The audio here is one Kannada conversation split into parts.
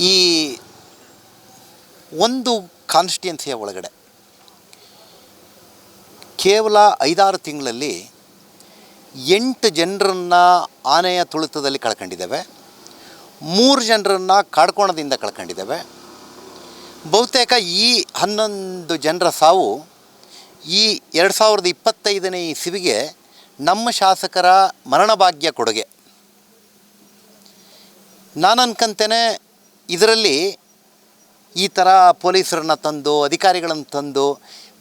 ಈ ಒಂದು ಕಾನ್ಸ್ಟಿಟ್ಯೂನ್ಸಿಯ ಒಳಗಡೆ ಕೇವಲ ಐದಾರು ತಿಂಗಳಲ್ಲಿ ಎಂಟು ಜನರನ್ನು ಆನೆಯ ತುಳಿತದಲ್ಲಿ ಕಳ್ಕೊಂಡಿದ್ದೇವೆ. ಮೂರು ಜನರನ್ನು ಕಾಡ್ಕೋಣದಿಂದ ಕಳ್ಕೊಂಡಿದ್ದೇವೆ. ಬಹುತೇಕ ಈ ಹನ್ನೊಂದು ಜನರ ಸಾವು ಈ ಎರಡು ಸಾವಿರದ ಇಪ್ಪತ್ತೈದನೇ ಇಸುವಿಗೆ ನಮ್ಮ ಶಾಸಕರ ಮರಣಭಾಗ್ಯ ಕೊಡುಗೆ. ನಾನು ಅನ್ಕಂತೇನೆ ಇದರಲ್ಲಿ ಈ ಥರ ಪೊಲೀಸರನ್ನ ತಂದು, ಅಧಿಕಾರಿಗಳನ್ನು ತಂದು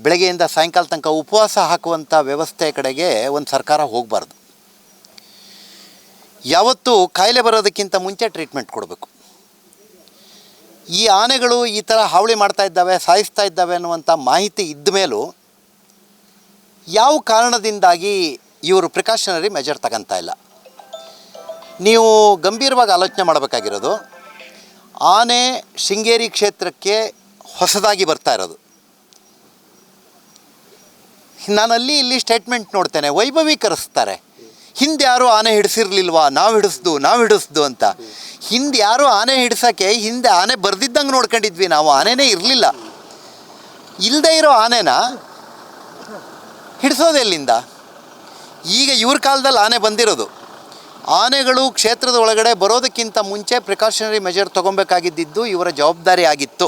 ಬೆಳಗ್ಗೆಯಿಂದ ಸಾಯಂಕಾಲ ತನಕ ಉಪವಾಸ ಹಾಕುವಂಥ ವ್ಯವಸ್ಥೆ ಕಡೆಗೆ ಒಂದು ಸರ್ಕಾರ ಹೋಗಬಾರ್ದು. ಯಾವತ್ತೂ ಕಾಯಿಲೆ ಬರೋದಕ್ಕಿಂತ ಮುಂಚೆ ಟ್ರೀಟ್ಮೆಂಟ್ ಕೊಡಬೇಕು. ಈ ಆನೆಗಳು ಈ ಥರ ಹಾವಳಿ ಮಾಡ್ತಾ ಇದ್ದಾವೆ, ಸಾಯಿಸ್ತಾ ಇದ್ದಾವೆ ಅನ್ನುವಂಥ ಮಾಹಿತಿ ಇದ್ದ ಮೇಲೂ ಯಾವ ಕಾರಣದಿಂದಾಗಿ ಇವರು ಪ್ರಿಕಾಷನರಿ ಮೆಜರ್ ತಗೊಂತಾ ಇಲ್ಲ? ನೀವು ಗಂಭೀರವಾಗಿ ಆಲೋಚನೆ ಮಾಡಬೇಕಾಗಿರೋದು ಆನೆ ಶೃಂಗೇರಿ ಕ್ಷೇತ್ರಕ್ಕೆ ಹೊಸದಾಗಿ ಬರ್ತಾ ಇರೋದು. ನಾನಲ್ಲಿ ಇಲ್ಲಿ ಸ್ಟೇಟ್ಮೆಂಟ್ ನೋಡ್ತೇನೆ, ವೈಭವೀಕರಿಸ್ತಾರೆ. ಹಿಂದೆ ಯಾರು ಆನೆ ಹಿಡಿಸಿರ್ಲಿಲ್ವಾ, ನಾವು ಹಿಡಿಸ್ದು ನಾವು ಹಿಡಿಸ್ದು ಅಂತ. ಹಿಂದೆ ಯಾರು ಆನೆ ಹಿಡ್ಸೋಕ್ಕೆ, ಹಿಂದೆ ಆನೆ ಬರ್ದಿದ್ದಂಗೆ ನೋಡ್ಕೊಂಡಿದ್ವಿ, ನಾವು ಆನೆನೇ ಇರಲಿಲ್ಲ. ಇಲ್ಲದೆ ಇರೋ ಆನೆನ ಹಿಡಿಸೋದೆಲ್ಲಿಂದ? ಈಗ ಇವ್ರ ಕಾಲದಲ್ಲಿ ಆನೆ ಬಂದಿರೋದು. ಆನೆಗಳು ಕ್ಷೇತ್ರದ ಒಳಗಡೆ ಬರೋದಕ್ಕಿಂತ ಮುಂಚೆ ಪ್ರಿಕಾಷನರಿ ಮೆಜರ್ ತೊಗೊಬೇಕಾಗಿದ್ದಿದ್ದು ಇವರ ಜವಾಬ್ದಾರಿ ಆಗಿತ್ತು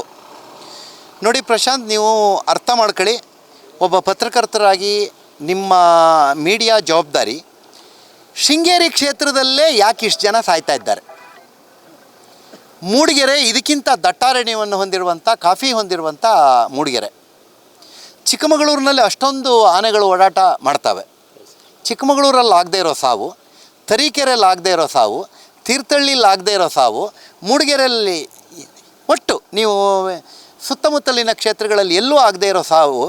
ನೋಡಿ ಪ್ರಶಾಂತ್, ನೀವು ಅರ್ಥ ಮಾಡ್ಕೊಳ್ಳಿ. ಒಬ್ಬ ಪತ್ರಕರ್ತರಾಗಿ ನಿಮ್ಮ ಮೀಡಿಯಾ ಜವಾಬ್ದಾರಿ ಶೃಂಗೇರಿ ಕ್ಷೇತ್ರದಲ್ಲೇ ಯಾಕೆ ಇಷ್ಟು ಜನ ಸಾಯ್ತಾ ಇದ್ದಾರೆ? ಮೂಡಿಗೆರೆ ಇದಕ್ಕಿಂತ ದಟ್ಟಾರಣ್ಯವನ್ನು ಹೊಂದಿರುವಂಥ, ಕಾಫಿ ಹೊಂದಿರುವಂಥ ಮೂಡಿಗೆರೆ. ಚಿಕ್ಕಮಗಳೂರಿನಲ್ಲಿ ಅಷ್ಟೊಂದು ಆನೆಗಳು ಓಡಾಟ ಮಾಡ್ತವೆ. ಚಿಕ್ಕಮಗಳೂರಲ್ಲಿ ಆಗದೇ ಇರೋ ಸಾವು. ತರೀಕೆರೆಯಲ್ಲಿ ಆಗದೆ ಇರೋ ಸಾವು ತೀರ್ಥಹಳ್ಳಿಲಿ ಆಗದೇ ಇರೋ ಸಾವು, ಮೂಡಿಗೆರೆಯಲ್ಲಿ ಒಟ್ಟು ನೀವು ಸುತ್ತಮುತ್ತಲಿನ ಕ್ಷೇತ್ರಗಳಲ್ಲಿ ಎಲ್ಲೂ ಆಗದೇ ಇರೋ ಸಾವು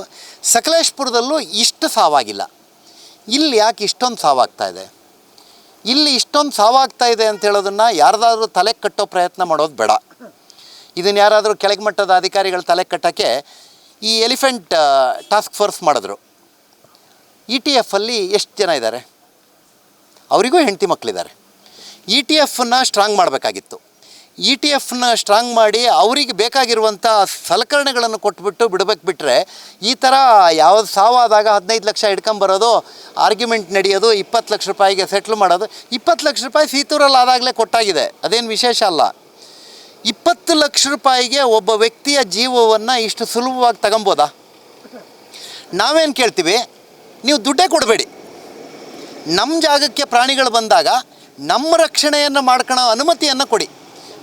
ಸಕಲೇಶ್ಪುರದಲ್ಲೂ ಇಷ್ಟು ಸಾವಾಗಿಲ್ಲ. ಇಲ್ಲಿ ಯಾಕೆ ಇಷ್ಟೊಂದು ಸಾವಾಗ್ತಾ ಇದೆ? ಇಲ್ಲಿ ಇಷ್ಟೊಂದು ಸಾವಾಗ್ತಾ ಇದೆ ಅಂತ ಹೇಳೋದನ್ನು ಯಾರ್ದಾದ್ರೂ ತಲೆ ಕಟ್ಟೋ ಪ್ರಯತ್ನ ಮಾಡೋದು ಬೇಡ. ಇದನ್ನು ಯಾರಾದರೂ ಕೆಳಗೆ ಮಟ್ಟದ ಅಧಿಕಾರಿಗಳು ತಲೆ ಕಟ್ಟೋಕ್ಕೆ ಈ ಎಲಿಫೆಂಟ್ ಟಾಸ್ಕ್ ಫೋರ್ಸ್ ಮಾಡಿದ್ರು. ಇ ಟಿ ಎಫಲ್ಲಿ ಎಷ್ಟು ಜನ ಇದ್ದಾರೆ? ಅವರಿಗೂ ಹೆಂಡತಿ ಮಕ್ಕಳಿದ್ದಾರೆ ಇ ಟಿ ಎಫ್ನ ಸ್ಟ್ರಾಂಗ್ ಮಾಡಬೇಕಾಗಿತ್ತು. ಇ ಟಿ ಎಫ್ನ ಸ್ಟ್ರಾಂಗ್ ಮಾಡಿ ಅವರಿಗೆ ಬೇಕಾಗಿರುವಂಥ ಸಲಕರಣೆಗಳನ್ನು ಕೊಟ್ಬಿಟ್ಟು ಬಿಡಬೇಕು ಬಿಟ್ಟರೆ ಈ ಥರ ಯಾವ್ದು ಸಾವಾದಾಗ ಹದಿನೈದು ಲಕ್ಷ ಹಿಡ್ಕೊಂಬರೋದು ಆರ್ಗ್ಯುಮೆಂಟ್ ನಡೆಯೋದು, ಇಪ್ಪತ್ತು ಲಕ್ಷ ರೂಪಾಯಿಗೆ ಸೆಟ್ಲ್ ಮಾಡೋದು, ಇಪ್ಪತ್ತು ಲಕ್ಷ ರೂಪಾಯಿ ಸೀತೂರಲ್ಲಿ ಆದಾಗಲೇ ಕೊಟ್ಟಾಗಿದೆ. ಅದೇನು ವಿಶೇಷ ಅಲ್ಲ. ಇಪ್ಪತ್ತು ಲಕ್ಷ ರೂಪಾಯಿಗೆ ಒಬ್ಬ ವ್ಯಕ್ತಿಯ ಜೀವವನ್ನು ಇಷ್ಟು ಸುಲಭವಾಗಿ ತಗೊಬೋದಾ? ನಾವೇನು ಕೇಳ್ತೀವಿ? ನೀವು ದುಡ್ಡೇ ಕೊಡಬೇಡಿ. ನಮ್ಮ ಜಾಗಕ್ಕೆ ಪ್ರಾಣಿಗಳು ಬಂದಾಗ ನಮ್ಮ ರಕ್ಷಣೆಯನ್ನು ಮಾಡ್ಕೊಳ್ಳೋ ಅನುಮತಿಯನ್ನು ಕೊಡಿ.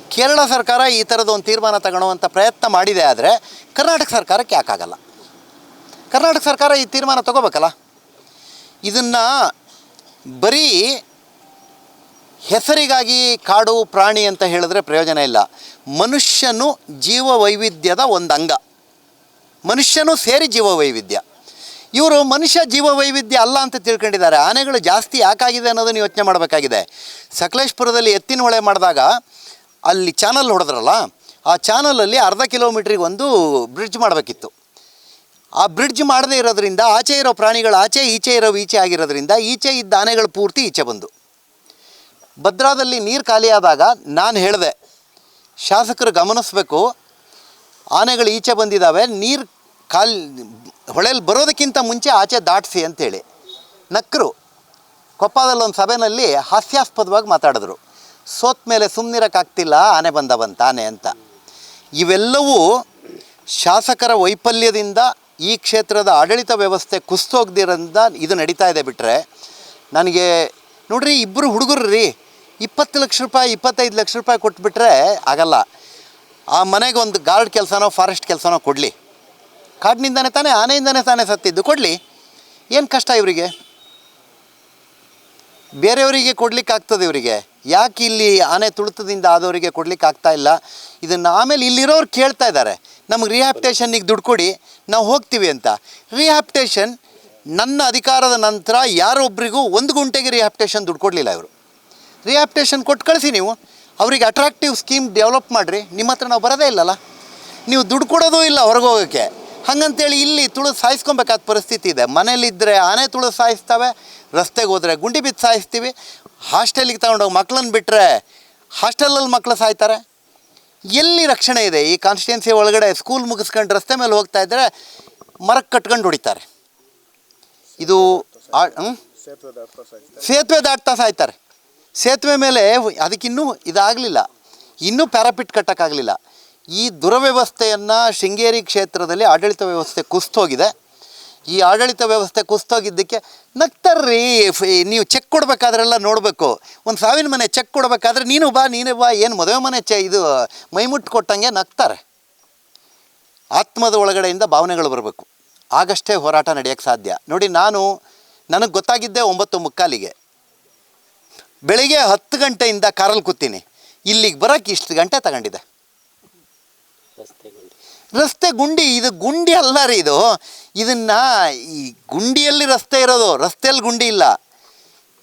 ಕೇರಳ ಸರ್ಕಾರ ಈ ಥರದ ಒಂದು ತೀರ್ಮಾನ ತಗೊಳ್ಳುವಂಥ ಪ್ರಯತ್ನ ಮಾಡಿದೆ ಆದರೆ ಕರ್ನಾಟಕ ಸರ್ಕಾರಕ್ಕೆ ಯಾಕಾಗಲ್ಲ? ಕರ್ನಾಟಕ ಸರ್ಕಾರ ಈ ತೀರ್ಮಾನ ತಗೋಬೇಕಲ್ಲ? ಇದನ್ನು ಬರೀ ಹೆಸರಿಗಾಗಿ ಕಾಡು ಪ್ರಾಣಿ ಅಂತ ಹೇಳಿದ್ರೆ ಪ್ರಯೋಜನ ಇಲ್ಲ. ಮನುಷ್ಯನು ಜೀವ ವೈವಿಧ್ಯದ ಒಂದು ಅಂಗ. ಮನುಷ್ಯನೂ ಸೇರಿ ಜೀವ ವೈವಿಧ್ಯ ಇವರು ಮನುಷ್ಯ ಜೀವ ವೈವಿಧ್ಯ ಅಲ್ಲ ಅಂತ ತಿಳ್ಕೊಂಡಿದ್ದಾರೆ. ಆನೆಗಳು ಜಾಸ್ತಿ ಯಾಕಾಗಿದೆ ಅನ್ನೋದನ್ನು ಯೋಚನೆ ಮಾಡಬೇಕಾಗಿದೆ. ಸಕಲೇಶ್ಪುರದಲ್ಲಿ ಎತ್ತಿನ ಹೊಳೆ ಮಾಡಿದಾಗ ಅಲ್ಲಿ ಚಾನಲ್ ಹೊಡೆದ್ರಲ್ಲ, ಆ ಚಾನಲಲ್ಲಿ ಅರ್ಧ ಕಿಲೋಮೀಟ್ರಿಗೆ ಒಂದು ಬ್ರಿಡ್ಜ್ ಮಾಡಬೇಕಿತ್ತು. ಆ ಬ್ರಿಡ್ಜ್ ಮಾಡದೇ ಇರೋದ್ರಿಂದ, ಆಚೆ ಇರೋ ಪ್ರಾಣಿಗಳು ಆಚೆ, ಈಚೆ ಇರೋ ಈಚೆ ಆಗಿರೋದ್ರಿಂದ, ಈಚೆ ಇದ್ದ ಆನೆಗಳು ಪೂರ್ತಿ ಈಚೆ ಬಂದು. ಭದ್ರಾದಲ್ಲಿ ನೀರು ಖಾಲಿಯಾದಾಗ ನಾನು ಹೇಳಿದೆ, ಶಾಸಕರು ಗಮನಿಸಬೇಕು, ಆನೆಗಳು ಈಚೆ ಬಂದಿದ್ದಾವೆ ನೀರು ಕಾಲ್ ಹೊಳೆಯಲ್ಲಿ ಬರೋದಕ್ಕಿಂತ ಮುಂಚೆ ಆಚೆ ದಾಟಿಸಿ ಅಂತೇಳಿ ನಕ್ಕರು ಕೊಪ್ಪದಲ್ಲೊಂದು ಸಭೆಯಲ್ಲಿ ಹಾಸ್ಯಾಸ್ಪದವಾಗಿ ಮಾತಾಡಿದ್ರು. ಸೋತ್ ಮೇಲೆ ಸುಮ್ಮನಿರೋಕ್ಕಾಗ್ತಿಲ್ಲ ಆನೆ ಬಂದವಂತ ಆನೆ ಅಂತ. ಇವೆಲ್ಲವೂ ಶಾಸಕರ ವೈಫಲ್ಯದಿಂದ ಈ ಕ್ಷೇತ್ರದ ಆಡಳಿತ ವ್ಯವಸ್ಥೆ ಕುಸ್ತೋಗ್ದಿರೋದ್ರಿಂದ ಇದು ನಡೀತಾ ಇದೆ ಬಿಟ್ಟರೆ ನನಗೆ ನೋಡ್ರಿ ಇಬ್ಬರು ಹುಡುಗರು ರೀ ಇಪ್ಪತ್ತು ಲಕ್ಷ ರೂಪಾಯಿ, ಇಪ್ಪತ್ತೈದು ಲಕ್ಷ ರೂಪಾಯಿ ಕೊಟ್ಬಿಟ್ರೆ ಆಗಲ್ಲ. ಆ ಮನೆಗೆ ಒಂದು ಗಾರ್ಡ್ ಕೆಲಸನೋ, ಫಾರೆಸ್ಟ್ ಕೆಲಸನೋ ಕೊಡಲಿ. ಕಾಡಿನಿಂದಾನೆ ತಾನೇ, ಆನೆಯಿಂದಾನೆ ತಾನೇ ಸತ್ತಿದ್ದು. ಕೊಡಲಿ. ಏನು ಕಷ್ಟ ಇವರಿಗೆ? ಬೇರೆಯವರಿಗೆ ಕೊಡ್ಲಿಕ್ಕೆ ಆಗ್ತದೆ ಇವರಿಗೆ. ಯಾಕೆ ಇಲ್ಲಿ ಆನೆ ತುಳಿತದಿಂದ ಆದವರಿಗೆ ಕೊಡ್ಲಿಕ್ಕೆ ಆಗ್ತಾ ಇಲ್ಲ? ಇದನ್ನು ಆಮೇಲೆ ಇಲ್ಲಿರೋರು ಕೇಳ್ತಾ ಇದ್ದಾರೆ. ನಮಗೆ ರಿಹ್ಯಾಪ್ಟೇಷನ್ನಿಗೆ ದುಡ್ಡು ಕೊಡಿ, ನಾವು ಹೋಗ್ತೀವಿ ಅಂತ. ರಿಹ್ಯಾಪ್ಟೇಷನ್ ನನ್ನ ಅಧಿಕಾರದ ನಂತರ ಯಾರೊಬ್ಬರಿಗೂ ಒಂದು ಗುಂಟೆಗೆ ರಿಹ್ಯಾಪ್ಟೇಷನ್ ದುಡ್ಡು ಕೊಡಲಿಲ್ಲ ಇವರು. ರಿಹ್ಯಾಪ್ಟೇಷನ್ ಕೊಟ್ಟು ಕಳಿಸಿ ನೀವು. ಅವರಿಗೆ ಅಟ್ರಾಕ್ಟಿವ್ ಸ್ಕೀಮ್ ಡೆವಲಪ್ ಮಾಡಿರಿ. ನಿಮ್ಮ ಹತ್ರ ನಾವು ಬರೋದೇ ಇಲ್ಲಲ್ಲ. ನೀವು ದುಡ್ಡು ಕೊಡೋದೂ ಇಲ್ಲ ಹೊರಗೆ ಹೋಗೋಕ್ಕೆ. ಹಾಗಂತೇಳಿ ಇಲ್ಲಿ ತುಳು ಸಾಯಿಸ್ಕೊಬೇಕಾದ ಪರಿಸ್ಥಿತಿ ಇದೆ. ಮನೇಲಿದ್ದರೆ ಆನೆ ತುಳು ಸಾಯಿಸ್ತವೆ, ರಸ್ತೆಗೆ ಹೋದರೆ ಗುಂಡಿ ಬಿದ್ದು ಸಾಯಿಸ್ತೀವಿ. ಹಾಸ್ಟೆಲಿಗೆ ತಗೊಂಡೋಗಿ ಮಕ್ಳನ್ನ ಬಿಟ್ಟರೆ ಹಾಸ್ಟೆಲಲ್ಲಿ ಮಕ್ಕಳು ಸಾಯ್ತಾರೆ. ಎಲ್ಲಿ ರಕ್ಷಣೆ ಇದೆ? ಈ ಕಾನ್ಸ್ಟಿಟ್ಯೂನ್ಸಿ ಒಳಗಡೆ ಸ್ಕೂಲ್ ಮುಗಿಸ್ಕೊಂಡು ರಸ್ತೆ ಮೇಲೆ ಹೋಗ್ತಾ ಇದ್ದರೆ ಮರಕ್ಕೆ ಕಟ್ಕೊಂಡು ಹೊಡಿತಾರೆ. ಇದು? ಸೇತುವೆ ದಾಟ್ತಾ ಸಾಯ್ತಾರೆ. ಸೇತುವೆ ಮೇಲೆ ಅದಕ್ಕಿನ್ನೂ ಇದಾಗಲಿಲ್ಲ. ಇನ್ನೂ ಪ್ಯಾರಾಪಿಟ್ ಕಟ್ಟೋಕ್ಕಾಗಲಿಲ್ಲ. ಈ ದುರವ್ಯವಸ್ಥೆಯನ್ನು ಶೃಂಗೇರಿ ಕ್ಷೇತ್ರದಲ್ಲಿ ಆಡಳಿತ ವ್ಯವಸ್ಥೆ ಕುಸ್ತೋಗಿದೆ ಈ ಆಡಳಿತ ವ್ಯವಸ್ಥೆ ಕುಸ್ತೋಗಿದ್ದಕ್ಕೆ ನಗ್ತಾರ್ರಿ ನೀವು ಚೆಕ್ ಕೊಡಬೇಕಾದ್ರೆಲ್ಲ ನೋಡಬೇಕು. ಒಂದು ಸಾವಿನ ಮನೆ ಚೆಕ್ ಕೊಡಬೇಕಾದ್ರೆ ನೀನು ಬಾ ನೀನು ಬಾ, ಏನು ಮದುವೆ ಮನೆ ಚೆ, ಇದು ಮೈಮುಟ್ಟು ಕೊಟ್ಟಂಗೆ ನಗ್ತಾರೆ. ಆತ್ಮದ ಒಳಗಡೆಯಿಂದ ಭಾವನೆಗಳು ಬರಬೇಕು. ಆಗಷ್ಟೇ ಹೋರಾಟ ನಡೆಯೋಕ್ಕೆ ಸಾಧ್ಯ. ನೋಡಿ, ನಾನು ನನಗೆ ಗೊತ್ತಾಗಿದ್ದೆ ಒಂಬತ್ತು ಮುಕ್ಕಾಲಿಗೆ. ಬೆಳಿಗ್ಗೆ ಹತ್ತು ಗಂಟೆಯಿಂದ ಕಾರಲ್ಲಿ ಕೂತೀನಿ. ಇಲ್ಲಿಗೆ ಬರೋಕ್ಕೆ ಇಷ್ಟು ಗಂಟೆ ತಗೊಂಡಿದೆ ರಸ್ತೆ ಗುಂಡಿ. ಇದು ಗುಂಡಿ ಅಲ್ಲ ರೀ ಇದು. ಇದನ್ನ ಈ ಗುಂಡಿಯಲ್ಲಿ ರಸ್ತೆ ಇರೋದು, ರಸ್ತೆಯಲ್ಲಿ ಗುಂಡಿ ಇಲ್ಲ.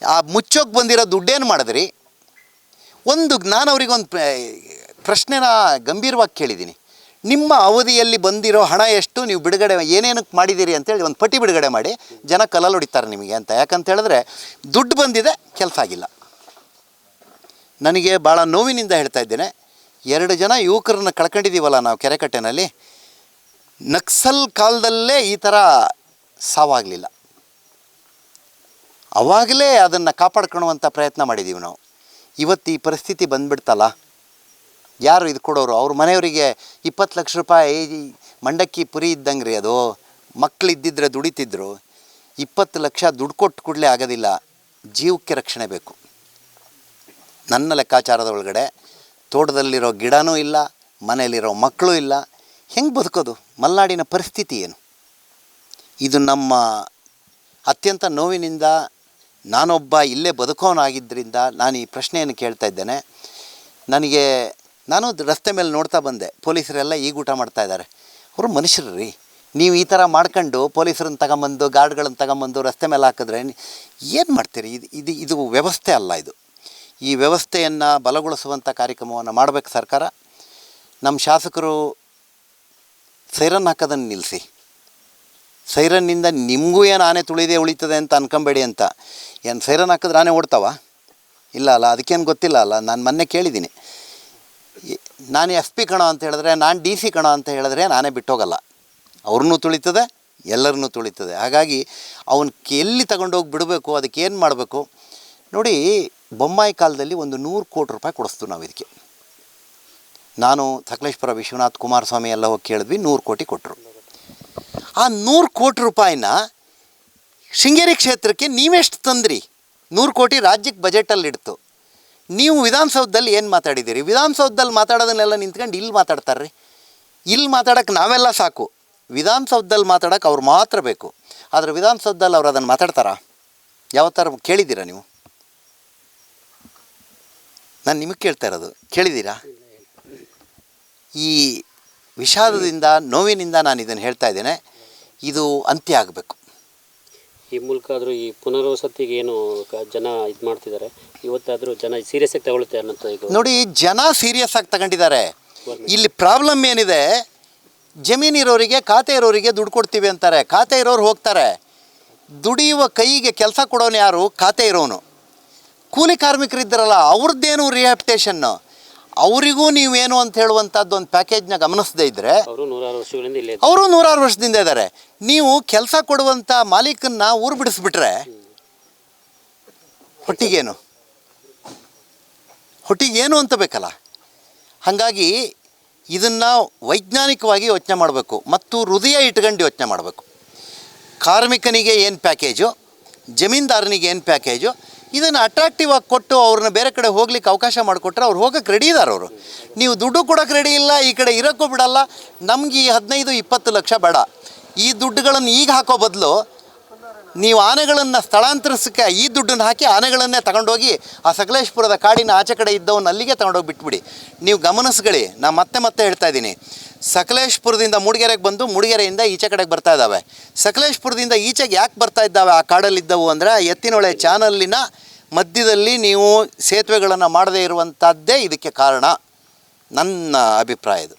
ಆ ಮುಚ್ಚೋಕೆ ಬಂದಿರೋ ದುಡ್ಡೇನು ಮಾಡಿದ್ರಿ? ಒಂದು ನಾನು ಅವ್ರಿಗೊಂದು ಪ್ರಶ್ನೆನ ಗಂಭೀರವಾಗಿ ಕೇಳಿದ್ದೀನಿ. ನಿಮ್ಮ ಅವಧಿಯಲ್ಲಿ ಬಂದಿರೋ ಹಣ ಎಷ್ಟು? ನೀವು ಬಿಡುಗಡೆ ಏನೇನಕ್ಕೆ ಮಾಡಿದ್ದೀರಿ ಅಂತೇಳಿ ಒಂದು ಪಟ್ಟಿ ಬಿಡುಗಡೆ ಮಾಡಿ, ಜನ ಕಲಲ್ ಹೊಡಿತಾರೆ ನಿಮಗೆ ಅಂತ. ಯಾಕಂತ ಹೇಳಿದ್ರೆ, ದುಡ್ಡು ಬಂದಿದೆ, ಕೆಲಸ ಆಗಿಲ್ಲ. ನನಗೆ ಭಾಳ ನೋವಿನಿಂದ ಹೇಳ್ತಾ ಇದ್ದೇನೆ. ಎರಡು ಜನ ಯುವಕರನ್ನ ಕಳ್ಕೊಂಡಿದ್ದೀವಲ್ಲ ನಾವು ಕೆರೆಕಟ್ಟೆನಲ್ಲಿ. ನಕ್ಸಲ್ ಕಾಲದಲ್ಲೇ ಈ ಥರ ಸಾವಾಗಲಿಲ್ಲ. ಅವಾಗಲೇ ಅದನ್ನು ಕಾಪಾಡ್ಕೊಳ್ಳುವಂಥ ಪ್ರಯತ್ನ ಮಾಡಿದ್ದೀವಿ ನಾವು. ಇವತ್ತು ಈ ಪರಿಸ್ಥಿತಿ ಬಂದುಬಿಡ್ತಲ್ಲ. ಯಾರು ಇದು ಕೊಡೋರು? ಅವ್ರ ಮನೆಯವರಿಗೆ ಇಪ್ಪತ್ತು ಲಕ್ಷ ರೂಪಾಯಿ ಮಂಡಕ್ಕಿ ಪುರಿ ಇದ್ದಂಗೆ ರೀ ಅದು. ಮಕ್ಕಳು ಇದ್ದಿದ್ರೆ ದುಡಿತಿದ್ರು. ಇಪ್ಪತ್ತು ಲಕ್ಷ ದುಡ್ಡು ಕೊಟ್ಟು ಕೂಡಲೇ ಆಗೋದಿಲ್ಲ. ಜೀವಕ್ಕೆ ರಕ್ಷಣೆ ಬೇಕು. ನನ್ನ ಲೆಕ್ಕಾಚಾರದ ಒಳಗಡೆ ತೋಟದಲ್ಲಿರೋ ಗಿಡನೂ ಇಲ್ಲ, ಮನೆಯಲ್ಲಿರೋ ಮಕ್ಕಳು ಇಲ್ಲ. ಹೆಂಗೆ ಬದುಕೋದು? ಮಲೆನಾಡಿನ ಪರಿಸ್ಥಿತಿ ಏನು? ಇದು ನಮ್ಮ ಅತ್ಯಂತ ನೋವಿನಿಂದ ನಾನೊಬ್ಬ ಇಲ್ಲೇ ಬದುಕೋನಾಗಿದ್ದರಿಂದ ನಾನು ಈ ಪ್ರಶ್ನೆಯನ್ನು ಕೇಳ್ತಾ ಇದ್ದೇನೆ. ನನಗೆ ನಾನು ರಸ್ತೆ ಮೇಲೆ ನೋಡ್ತಾ ಬಂದೆ. ಪೊಲೀಸರೆಲ್ಲ ಈಗ ಊಟ ಮಾಡ್ತಾ ಇದ್ದಾರೆ. ಅವರು ಮನುಷ್ಯರು ರೀ ನೀವು ಈ ಥರ ಮಾಡ್ಕೊಂಡು ಪೊಲೀಸರನ್ನ ತಗೊಂಬಂದು, ಗಾರ್ಡ್ಗಳನ್ನು ತಗೊಂಬಂದು ರಸ್ತೆ ಮೇಲೆ ಹಾಕಿದ್ರೆ ಏನು ಮಾಡ್ತೀರಿ? ಇದು ಇದು ಇದು ವ್ಯವಸ್ಥೆ ಅಲ್ಲ ಇದು. ಈ ವ್ಯವಸ್ಥೆಯನ್ನು ಬಲಗೊಳಿಸುವಂಥ ಕಾರ್ಯಕ್ರಮವನ್ನು ಮಾಡಬೇಕು ಸರ್ಕಾರ. ನಮ್ಮ ಶಾಸಕರು ಸೈರನ್ ಹಾಕೋದನ್ನು ನಿಲ್ಲಿಸಿ ಸೈರನ್ನಿಂದ ನಿಮಗೂ ಏನು ಆನೆ ತುಳಿದೇ ಉಳಿತದೆ ಅಂತ ಅನ್ಕೊಂಬೇಡಿ ಅಂತ. ಏನು ಸೈರನ್ ಹಾಕಿದ್ರೆ ಆನೆ ಓಡ್ತಾವ? ಇಲ್ಲ ಅಲ್ಲ, ಅದಕ್ಕೇನು ಗೊತ್ತಿಲ್ಲ ಅಲ್ಲ, ನಾನು ಮೊನ್ನೆ ಕೇಳಿದ್ದೀನಿ. ನಾನು ಎಫ್ ಪಿ ಕಣ ಅಂತ ಹೇಳಿದ್ರೆ, ನಾನು ಡಿ ಸಿ ಕಣ ಅಂತ ಹೇಳಿದ್ರೆ ನಾನೇ ಬಿಟ್ಟೋಗಲ್ಲ. ಅವ್ರನ್ನೂ ತುಳಿತದೆ, ಎಲ್ಲರನ್ನೂ ತುಳಿತದೆ. ಹಾಗಾಗಿ ಅವನ ಎಲ್ಲಿ ತಗೊಂಡೋಗಿ ಬಿಡಬೇಕು ಅದಕ್ಕೆ ಏನು ಮಾಡಬೇಕು? ನೋಡಿ ಬೊಮ್ಮಾಯಿ ಕಾಲದಲ್ಲಿ ಒಂದು ನೂರು ಕೋಟಿ ರೂಪಾಯಿ ಕೊಡಿಸ್ತು ನಾವು ಇದಕ್ಕೆ. ನಾನು ಸಕಲೇಶ್ಪುರ ವಿಶ್ವನಾಥ್ ಕುಮಾರಸ್ವಾಮಿ ಎಲ್ಲ ಹೋಗಿ ಕೇಳಿದ್ವಿ, ನೂರು ಕೋಟಿ ಕೊಟ್ಟರು. ಆ ನೂರು ಕೋಟಿ ರೂಪಾಯಿನ ಶೃಂಗೇರಿ ಕ್ಷೇತ್ರಕ್ಕೆ ನೀವೆಷ್ಟು ತಂದ್ರಿ? ನೂರು ಕೋಟಿ ರಾಜ್ಯಕ್ಕೆ ಬಜೆಟಲ್ಲಿ ಇಡ್ತು. ನೀವು ವಿಧಾನಸೌಧದಲ್ಲಿ ಏನು ಮಾತಾಡಿದ್ದೀರಿ? ವಿಧಾನಸೌಧದಲ್ಲಿ ಮಾತಾಡೋದನ್ನೆಲ್ಲ ನಿಂತ್ಕೊಂಡು ಇಲ್ಲಿ ಮಾತಾಡ್ತಾರ್ರಿ. ಇಲ್ಲಿ ಮಾತಾಡೋಕ್ಕೆ ನಾವೆಲ್ಲ ಸಾಕು. ವಿಧಾನಸೌಧದಲ್ಲಿ ಮಾತಾಡೋಕ್ಕೆ ಅವ್ರು ಮಾತ್ರ ಬೇಕು. ಆದರೆ ವಿಧಾನಸೌಧದಲ್ಲಿ ಅವ್ರು ಅದನ್ನು ಮಾತಾಡ್ತಾರಾ? ಯಾವ ಥರ ಕೇಳಿದ್ದೀರಾ ನೀವು? ನಾನು ನಿಮಗೆ ಕೇಳ್ತಾ ಇರೋದು ಕೇಳಿದ್ದೀರಾ? ಈ ವಿಷಾದದಿಂದ ನೋವಿನಿಂದ ನಾನು ಇದನ್ನು ಹೇಳ್ತಾ ಇದ್ದೇನೆ. ಇದು ಅಂತ್ಯ ಆಗಬೇಕು. ಈ ಮೂಲಕ ಆದರೂ ಈ ಪುನರ್ವಸತಿಗೆ ಏನು ಜನ ಇದು ಮಾಡ್ತಿದ್ದಾರೆ? ಇವತ್ತಾದರೂ ಜನ ಸೀರಿಯಸ್ ಆಗಿ ತಗೊಳುತ್ತೆ ಅನ್ನೋ ಈಗ ನೋಡಿ ಜನ ಸೀರಿಯಸ್ ಆಗಿ ತಗೊಂಡಿದ್ದಾರೆ. ಇಲ್ಲಿ ಪ್ರಾಬ್ಲಮ್ ಏನಿದೆ? ಜಮೀನಿರೋರಿಗೆ ಖಾತೆ ಇರೋರಿಗೆ ದುಡ್ಡು ಕೊಡ್ತೀವಿ ಅಂತಾರೆ. ಖಾತೆ ಇರೋರು ಹೋಗ್ತಾರೆ. ದುಡಿಯುವ ಕೈಗೆ ಕೆಲಸ ಕೊಡೋನು ಯಾರು? ಖಾತೆ ಇರೋನು. ಕೂಲಿ ಕಾರ್ಮಿಕರಿದ್ದಾರಲ್ಲ ಅವ್ರದ್ದೇನು ರಿಹಾಬಿಟೇಷನ್ನು ಅವರಿಗೂ ನೀವೇನು ಅಂತ ಹೇಳುವಂಥದ್ದು ಒಂದು ಪ್ಯಾಕೇಜ್ನ ಗಮನಿಸದೇ ಇದ್ದರೆ ಅವರು ನೂರಾರು ವರ್ಷಗಳಿಂದ ಇಲ್ಲೇ ಅವರು ನೂರಾರು ವರ್ಷದಿಂದ ಇದ್ದಾರೆ. ನೀವು ಕೆಲಸ ಕೊಡುವಂಥ ಮಾಲೀಕನ್ನ ಊರು ಬಿಡಿಸ್ಬಿಟ್ರೆ ಹೊಟ್ಟಿಗೇನು? ಹೊಟ್ಟಿಗೇನು ಅಂತ ಬೇಕಲ್ಲ? ಹಾಗಾಗಿ ಇದನ್ನು ವೈಜ್ಞಾನಿಕವಾಗಿ ಯೋಚನೆ ಮಾಡಬೇಕು ಮತ್ತು ಹೃದಯ ಇಟ್ಕೊಂಡು ಯೋಚನೆ ಮಾಡಬೇಕು. ಕಾರ್ಮಿಕನಿಗೆ ಏನು ಪ್ಯಾಕೇಜು ಜಮೀನ್ದಾರನಿಗೆ ಏನು ಪ್ಯಾಕೇಜು ಇದನ್ನು ಅಟ್ರಾಕ್ಟಿವ್ ಆಗಿ ಕೊಟ್ಟು ಅವ್ರನ್ನ ಬೇರೆ ಕಡೆ ಹೋಗ್ಲಿಕ್ಕೆ ಅವಕಾಶ ಮಾಡಿಕೊಟ್ರೆ ಅವ್ರು ಹೋಗಕ್ಕೆ ರೆಡಿ ಇದ್ದಾರೆ ಅವರು. ನೀವು ದುಡ್ಡು ಕೊಡೋಕೆ ರೆಡಿ ಇಲ್ಲ, ಈ ಕಡೆ ಇರೋಕ್ಕೂ ಬಿಡಲ್ಲ, ನಮ್ಗೆ ಈ ಹದಿನೈದು, ಇಪ್ಪತ್ತು ಲಕ್ಷ ಬೇಡ. ಈ ದುಡ್ಡುಗಳನ್ನು ಈಗ ಹಾಕೋ ಬದಲು ನೀವು ಆನೆಗಳನ್ನು ಸ್ಥಳಾಂತರಿಸಕ್ಕೆ ಈ ದುಡ್ಡನ್ನು ಹಾಕಿ ಆನೆಗಳನ್ನೇ ತಗೊಂಡೋಗಿ ಆ ಸಕಲೇಶ್ಪುರದ ಕಾಡಿನ ಆಚೆ ಕಡೆ ಇದ್ದವನ್ನ ಅಲ್ಲಿಗೆ ತಗೊಂಡೋಗಿ ಬಿಟ್ಬಿಡಿ. ನೀವು ಗಮನಿಸ್ಕೊಳ್ಳಿ ನಾನು ಮತ್ತೆ ಮತ್ತೆ ಹೇಳ್ತಾ ಇದ್ದೀನಿ. ಸಕಲೇಶ್ಪುರದಿಂದ ಮೂಡಿಗೆರೆಗೆ ಬಂದು ಮೂಡಿಗೆರೆಯಿಂದ ಈಚೆ ಕಡೆಗೆ ಬರ್ತಾ ಇದ್ದಾವೆ. ಸಕಲೇಶ್ಪುರದಿಂದ ಈಚೆಗೆ ಯಾಕೆ ಬರ್ತಾ ಇದ್ದಾವೆ? ಆ ಕಾಡಲ್ಲಿದ್ದವು ಅಂದರೆ ಎತ್ತಿನೊಳೆ ಚಾನಲ್ಲಿನ ಮಧ್ಯದಲ್ಲಿ ನೀವು ಸೇತುವೆಗಳನ್ನು ಮಾಡದೇ ಇರುವಂಥದ್ದೇ ಇದಕ್ಕೆ ಕಾರಣ. ನನ್ನ ಅಭಿಪ್ರಾಯ ಇದು.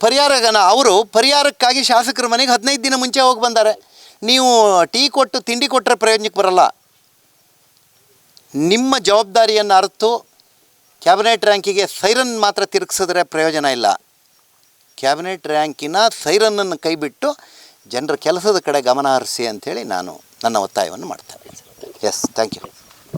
ಪರಿಹಾರಗನ ಅವರು ಪರಿಹಾರಕ್ಕಾಗಿ ಶಾಸಕರ ಮನೆಗೆ ಹದಿನೈದು ದಿನ ಮುಂಚೆ ಹೋಗಿ ಬಂದಾರೆ. ನೀವು ಟೀ ಕೊಟ್ಟು ತಿಂಡಿ ಕೊಟ್ಟರೆ ಪ್ರಯೋಜನಕ್ಕೆ ಬರಲ್ಲ. ನಿಮ್ಮ ಜವಾಬ್ದಾರಿಯನ್ನು ಅರಿತು ಕ್ಯಾಬಿನೆಟ್ ರ್ಯಾಂಕಿಗೆ ಸೈರನ್ ಮಾತ್ರ ತಿರುಗಿಸಿದ್ರೆ ಪ್ರಯೋಜನ ಇಲ್ಲ. ಕ್ಯಾಬಿನೆಟ್ ರ್ಯಾಂಕಿನ ಸೈರನ್ನನ್ನು ಕೈಬಿಟ್ಟು ಜನರ ಕೆಲಸದ ಕಡೆ ಗಮನ ಹರಿಸಿ ಅಂಥೇಳಿ ನಾನು ನನ್ನ ಒತ್ತಾಯವನ್ನು ಮಾಡ್ತೇನೆ. Yes thank you